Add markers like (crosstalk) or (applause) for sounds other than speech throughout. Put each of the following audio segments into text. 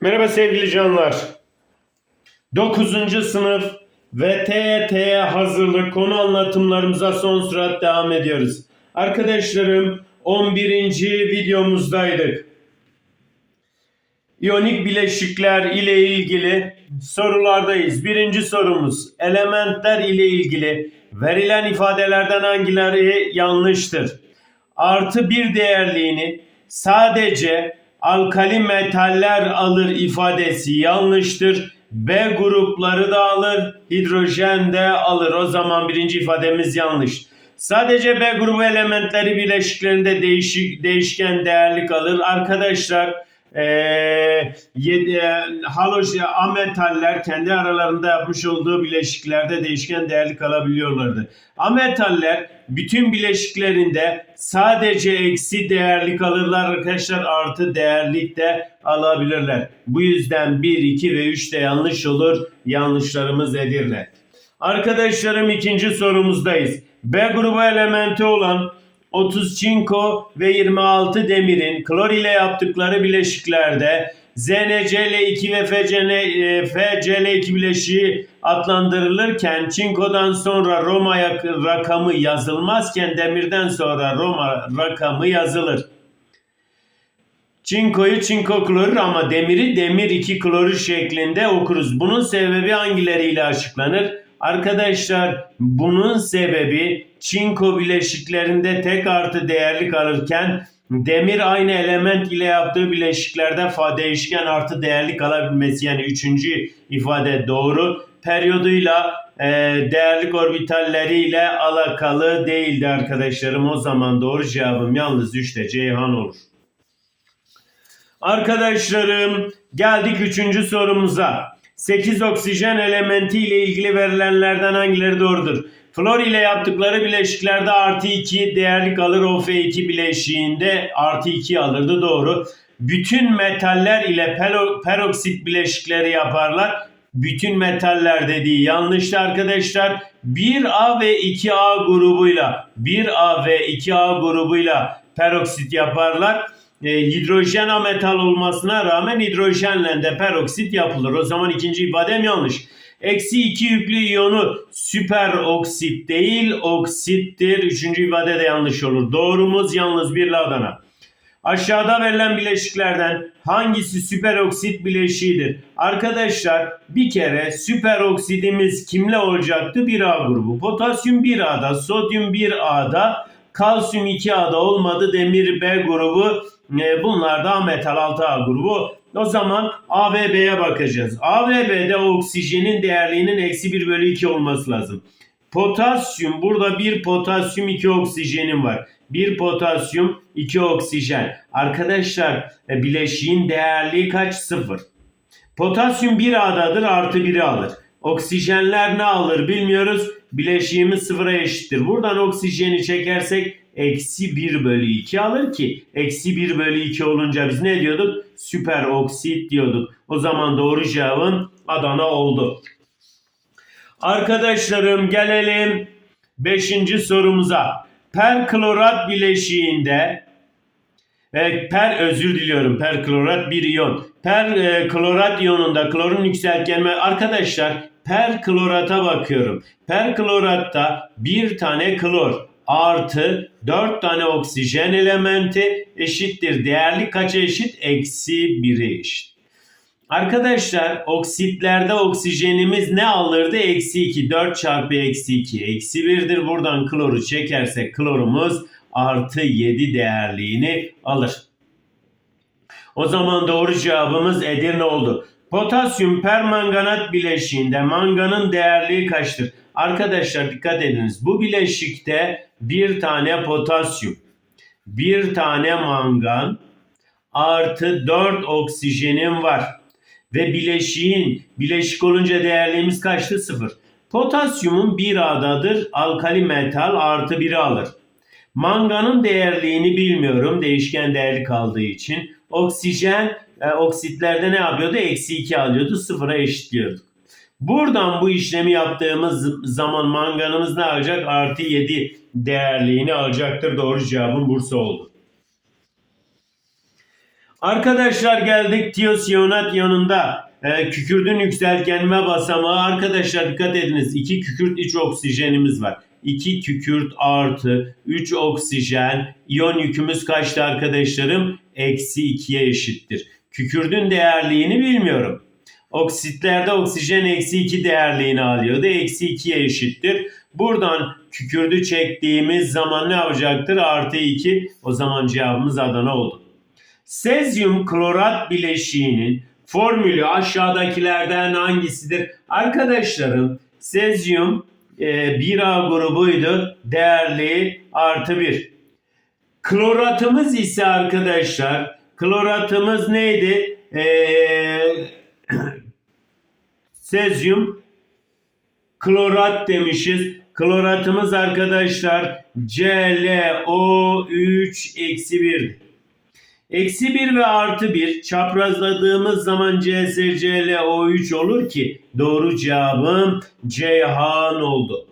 Merhaba sevgili canlar. 9. sınıf ve TYT'ye hazırlık konu anlatımlarımıza son sürat devam ediyoruz. Arkadaşlarım 11. videomuzdaydık. İyonik bileşikler ile ilgili sorulardayız. Birinci sorumuz elementler ile ilgili verilen ifadelerden hangileri yanlıştır? Artı bir değerliğini sadece alkali metaller alır ifadesi yanlıştır. B grupları da alır, hidrojen de alır. O zaman birinci ifademiz yanlış. Sadece B grubu elementleri bileşiklerinde değişik, değişken değerlik alır. Arkadaşlar eee yedi- ametaller kendi aralarında yapmış olduğu bileşiklerde değişken değerlik alabiliyorlardı. Ametaller bütün bileşiklerinde sadece eksi değerlik alırlar arkadaşlar artı değerlik de alabilirler. Bu yüzden 1, 2 ve 3 de yanlış olur. Yanlışlarımız Edirne. Arkadaşlarım ikinci sorumuzdayız. B grubu elementi olan 30 çinko ve 26 demirin klor ile yaptıkları bileşiklerde ZnCl2 ve FCN, e, FCl2 bileşiği adlandırılırken çinkodan sonra Roma rakamı yazılmazken demirden sonra Roma rakamı yazılır. Çinkoyu çinko klorür ama demiri demir 2 klorür şeklinde okuruz. Bunun sebebi hangileriyle açıklanır? Arkadaşlar bunun sebebi çinko bileşiklerinde tek artı değerlik alırken demir aynı element ile yaptığı bileşiklerde fa değişken artı değerlik alabilmesi yani üçüncü ifade doğru. Periyoduyla e, değerlik orbitalleriyle alakalı değildi arkadaşlarım. O zaman doğru cevabım yalnız 3'te Ceyhan olur. Arkadaşlarım geldik üçüncü sorumuza. 8 oksijen elementi ile ilgili verilenlerden hangileri doğrudur? Flor ile yaptıkları bileşiklerde artı 2 değerlik alır. OF2 bileşiğinde artı 2 alırdı doğru. Bütün metaller ile peroksit bileşikleri yaparlar. Bütün metaller dediği yanlıştı arkadaşlar. 1A ve 2A grubuyla 1A ve 2A grubuyla peroksit yaparlar e, hidrojen ametal olmasına rağmen hidrojenle de peroksit yapılır. O zaman ikinci ifadem yanlış. Eksi 2 yüklü iyonu süper oksit değil oksittir. Üçüncü ifade de yanlış olur. Doğrumuz yalnız bir Adana. Aşağıda verilen bileşiklerden hangisi süperoksit bileşiğidir? Arkadaşlar bir kere süperoksidimiz kimle olacaktı? 1A grubu. Potasyum 1A'da, sodyum 1A'da, kalsiyum 2A'da olmadı. Demir B grubu. E, bunlar da metal 6A grubu. O zaman A ve B'ye bakacağız. A ve B'de oksijenin değerliğinin eksi 1 bölü 2 olması lazım. Potasyum burada bir potasyum iki oksijenim var. Bir potasyum iki oksijen. Arkadaşlar e, bileşiğin değerliği kaç? Sıfır. Potasyum 1A'dadır artı 1'i alır. Oksijenler ne alır bilmiyoruz. Bileşiğimiz sıfıra eşittir. Buradan oksijeni çekersek eksi 1 bölü 2 alır ki eksi 1 bölü 2 olunca biz ne diyorduk? Süper oksit diyorduk. O zaman doğru cevabım Adana oldu. Arkadaşlarım gelelim 5. sorumuza. Perklorat bileşiğinde e, per özür diliyorum. Perklorat bir iyon. Perklorat iyonunda klorun yükseltgenme arkadaşlar perklorata bakıyorum. Perkloratta bir tane klor artı 4 tane oksijen elementi eşittir. Değerli kaça eşit? Eksi 1'e eşit. Arkadaşlar oksitlerde oksijenimiz ne alırdı? Eksi 2. 4 çarpı eksi 2. Eksi 1'dir. Buradan kloru çekersek klorumuz artı 7 değerliğini alır. O zaman doğru cevabımız Edirne oldu. Potasyum permanganat bileşiğinde manganın değerliği kaçtır? Arkadaşlar dikkat ediniz. Bu bileşikte bir tane potasyum, bir tane mangan artı 4 oksijenim var. Ve bileşiğin bileşik olunca değerliğimiz kaçtı? Sıfır. Potasyumun 1A'dadır. Alkali metal artı 1'i alır. Manganın değerliğini bilmiyorum. Değişken değerli kaldığı için. Oksijen e, oksitlerde ne yapıyordu? Eksi 2 alıyordu. Sıfıra eşitliyorduk. Buradan bu işlemi yaptığımız zaman manganımız ne alacak? Artı 7 değerliğini alacaktır. Doğru cevabın Bursa oldu. Arkadaşlar geldik tiyosiyonat yanında e, kükürdün yükseltgenme basamağı. Arkadaşlar dikkat ediniz 2 kükürt 3 oksijenimiz var. 2 kükürt artı 3 oksijen. İyon yükümüz kaçtı arkadaşlarım? Eksi 2'ye eşittir. Kükürdün değerliğini bilmiyorum. Oksitlerde oksijen eksi 2 değerliğini alıyordu. Eksi 2'ye eşittir. Buradan kükürdü çektiğimiz zaman ne yapacaktır? Artı 2. O zaman cevabımız Adana oldu. Sezyum klorat bileşiğinin formülü aşağıdakilerden hangisidir? Arkadaşlarım sezyum e, 1A grubuydu. Değerli artı 1. Kloratımız ise arkadaşlar kloratımız neydi? Eee (clears throat) sezyum klorat demişiz. Kloratımız arkadaşlar ClO3 eksi 1. Eksi 1 ve artı 1 çaprazladığımız zaman CsClO3 olur ki doğru cevabım Ceyhan oldu.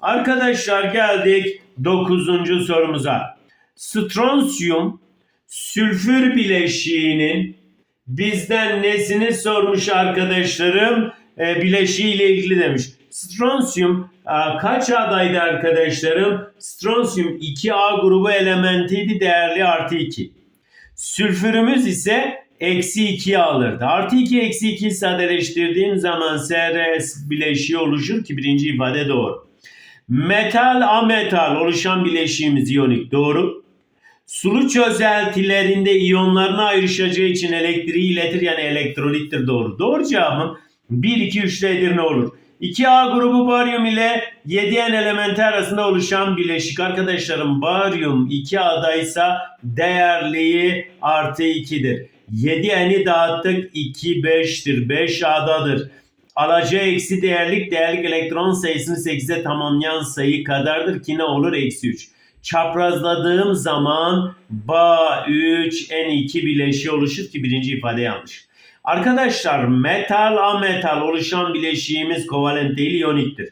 Arkadaşlar geldik 9. sorumuza. Stronsiyum sülfür bileşiğinin bizden nesini sormuş arkadaşlarım? E, bileşiği ile ilgili demiş. Stronsiyum e, kaç adaydı arkadaşlarım? Stronsiyum 2A grubu elementiydi değerli artı 2. Sülfürümüz ise eksi 2'ye alırdı. Artı 2 eksi 2 sadeleştirdiğim zaman SRS bileşiği oluşur ki birinci ifade doğru. Metal ametal oluşan bileşiğimiz iyonik doğru. Sulu çözeltilerinde iyonlarına ayrışacağı için elektriği iletir yani elektrolittir doğru. Doğru cevabım 1, 2, 3 ne olur? 2A grubu baryum ile 7N elementi arasında oluşan bileşik arkadaşlarım baryum 2A'daysa değerliği artı 2'dir. 7N'i dağıttık 2 5'tir 5 A'dadır. Alacağı eksi değerlik değerlik elektron sayısını 8'e tamamlayan sayı kadardır ki ne olur eksi 3 çaprazladığım zaman Ba3 N2 bileşiği oluşur ki birinci ifade yanlış. Arkadaşlar metal ametal oluşan bileşiğimiz kovalent değil iyoniktir.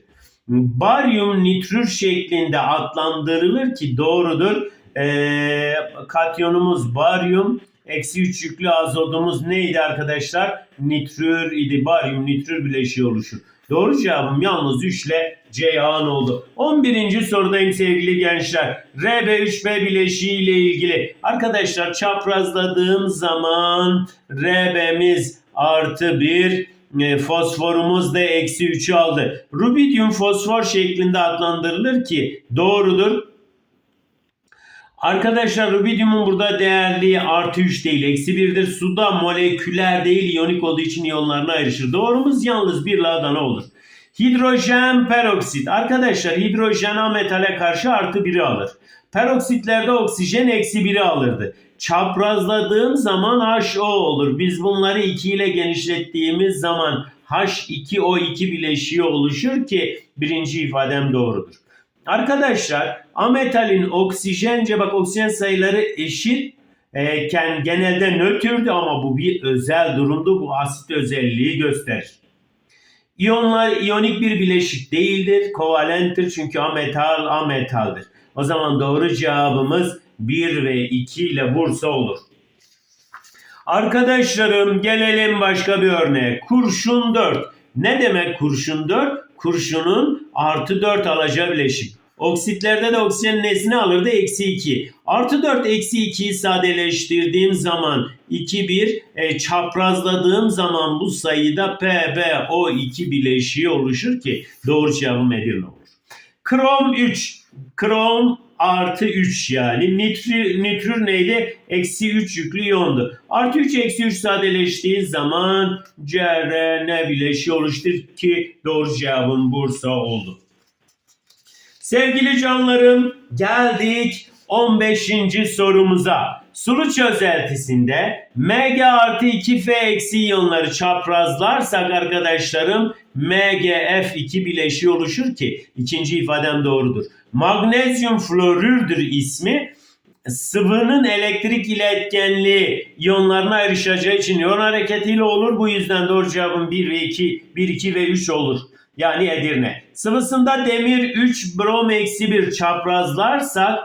Baryum nitrür şeklinde adlandırılır ki doğrudur. Ee, katyonumuz baryum. Eksi 3 yüklü azotumuz neydi arkadaşlar? Nitrür idi. Baryum nitrür bileşiği oluşur. Doğru cevabım yalnız 3 ile Ceyhan oldu. 11. sorudayım sevgili gençler. R ve 3B bileşiği ile ilgili. Arkadaşlar çaprazladığım zaman RB'miz artı 1 e, fosforumuz da eksi 3'ü aldı. Rubidium fosfor şeklinde adlandırılır ki doğrudur. Arkadaşlar rubidiumun burada değerliği artı 3 değil eksi 1'dir. Suda moleküler değil iyonik olduğu için iyonlarına ayrışır. Doğrumuz yalnız bir Adana olur. Hidrojen peroksit. Arkadaşlar hidrojen A metale karşı artı 1'i alır. Peroksitlerde oksijen eksi 1'i alırdı. Çaprazladığım zaman HO olur. Biz bunları 2 ile genişlettiğimiz zaman H2O2 bileşiği oluşur ki birinci ifadem doğrudur. Arkadaşlar ametalin oksijence bak oksijen sayıları eşit e, genelde nötrdü ama bu bir özel durumdu. Bu asit özelliği gösterir. İyonlar iyonik bir bileşik değildir. Kovalenttir çünkü ametal ametaldir. O zaman doğru cevabımız 1 ve 2 ile Bursa olur. Arkadaşlarım gelelim başka bir örneğe. Kurşun 4. Ne demek kurşun 4? Kurşunun artı 4 alacağı bileşik. Oksitlerde de oksijen nesini alırdı? Eksi 2. Artı 4 eksi 2'yi sadeleştirdiğim zaman 2 1 e, çaprazladığım zaman bu sayıda PbO2 bileşiği oluşur ki doğru cevabım Edirne olur. Krom 3. Krom artı 3 yani. Nitrür, nitrür neydi? Eksi 3 yüklü iyondu. Artı 3 eksi 3 sadeleştiği zaman CRN bileşiği oluştur ki doğru cevabım Bursa oldu. Sevgili canlarım geldik 15. sorumuza. Sulu çözeltisinde Mg artı 2F eksi iyonları çaprazlarsak arkadaşlarım MgF2 bileşiği oluşur ki ikinci ifadem doğrudur. Magnezyum florürdür ismi sıvının elektrik iletkenliği iyonlarına ayrışacağı için iyon hareketiyle olur. Bu yüzden doğru cevabım 1 ve 2, 1, 2 ve 3 olur. Yani Edirne. Sıvısında demir 3 brom eksi 1 çaprazlarsak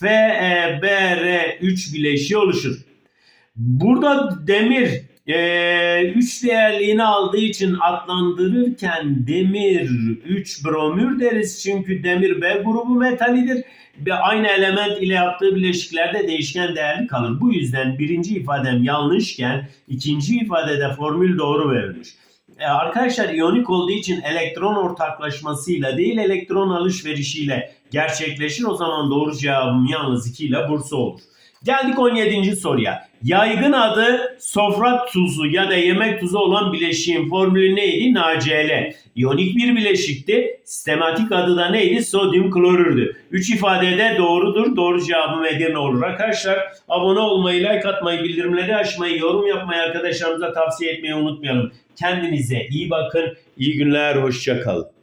FeBr3 bileşiği oluşur. Burada demir 3 değerliğini aldığı için adlandırırken demir 3 bromür deriz. Çünkü demir B grubu metalidir ve aynı element ile yaptığı bileşiklerde değişken değerli kalır. Bu yüzden birinci ifadem yanlışken ikinci ifadede formül doğru verilmiş. E, arkadaşlar iyonik olduğu için elektron ortaklaşmasıyla değil elektron alışverişiyle gerçekleşir. O zaman doğru cevabım yalnız 2 ile Bursa olur. Geldik 17. soruya. Yaygın adı sofra tuzu ya da yemek tuzu olan bileşiğin formülü neydi? NaCl. İyonik bir bileşikti. Sistematik adı da neydi? Sodyum klorürdü. 3 ifadede doğrudur. Doğru cevabım Edirne olur. Arkadaşlar abone olmayı, like atmayı, bildirimleri açmayı, yorum yapmayı arkadaşlarımıza tavsiye etmeyi unutmayalım. Kendinize iyi bakın. İyi günler. Hoşçakalın.